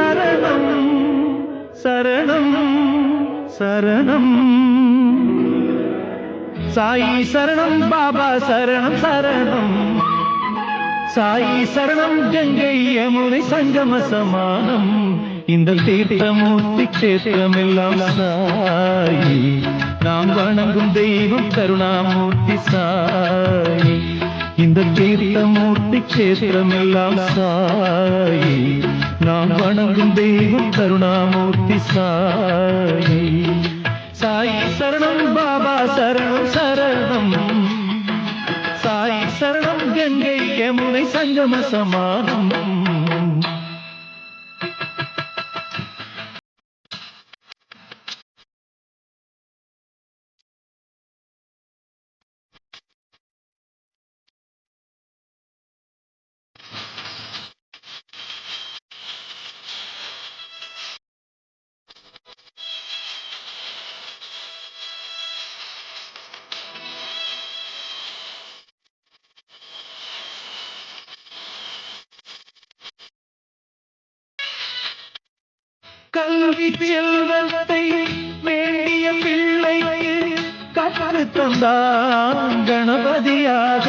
சரணம் சரணம் சரணம். சாயி சரணம் பாபா சரணம் சரணம். சாயி சரணம் கங்கை யமுனை சங்கம சமானம். இந்த தீர்த்தமூர்த்தி கேத்திரமெல்லாம் சாயி. நாம் வணங்கும் தெய்வம் கருணாமூர்த்தி சாயி. இந்த தீர்த்தமூர்த்தி கேத்திரமெல்லாம் சாயி. நாம் வணங்கும் தெய்வம் கருணாமூர்த்தி சாயி. சாய் சரணம் பாபா சரணம் சரணம். சாய் சரணம் கங்கை யமுனை சங்கம சமானம். கல்வி செல்வத்தை வேண்டிய பிள்ளைக்கு கற்று தந்தான் கணபதியாக.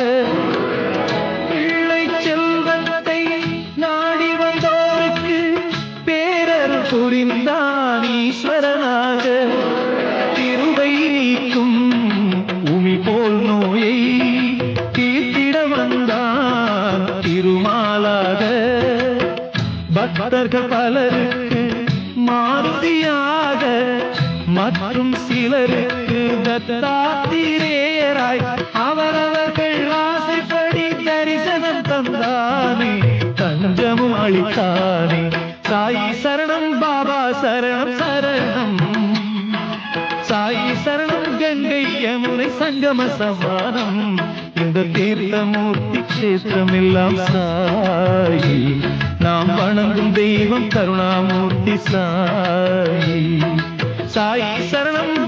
பிள்ளை செல்வத்தை நாடி வந்தோருக்கு பேரர் புரிந்தான் ஈஸ்வரனாக. திருவை நீக்கும் உமி போல் நோயை தீர்த்திட வந்தான் திருமாலாக. பக்தர்கள் பலருக்கு மற்றும் தத்தாத்திரேராய் அவரவர்கள் ஆசைப்படி தரிசனம் தந்தானே தஞ்சமும் அளித்தானே. சாயி சரணம் பாபா சரணம் சரணம். சாயி சரணம் கங்கை யமுனை சங்கம சமானம். இந்த தீர்த்தமூர்த்தி கஷேத்திரம் எல்லாம் சாயி. நாம் வணங்கும் தெய்வம் கருணாமூர்த்தி சாயி. சாயி சரணம்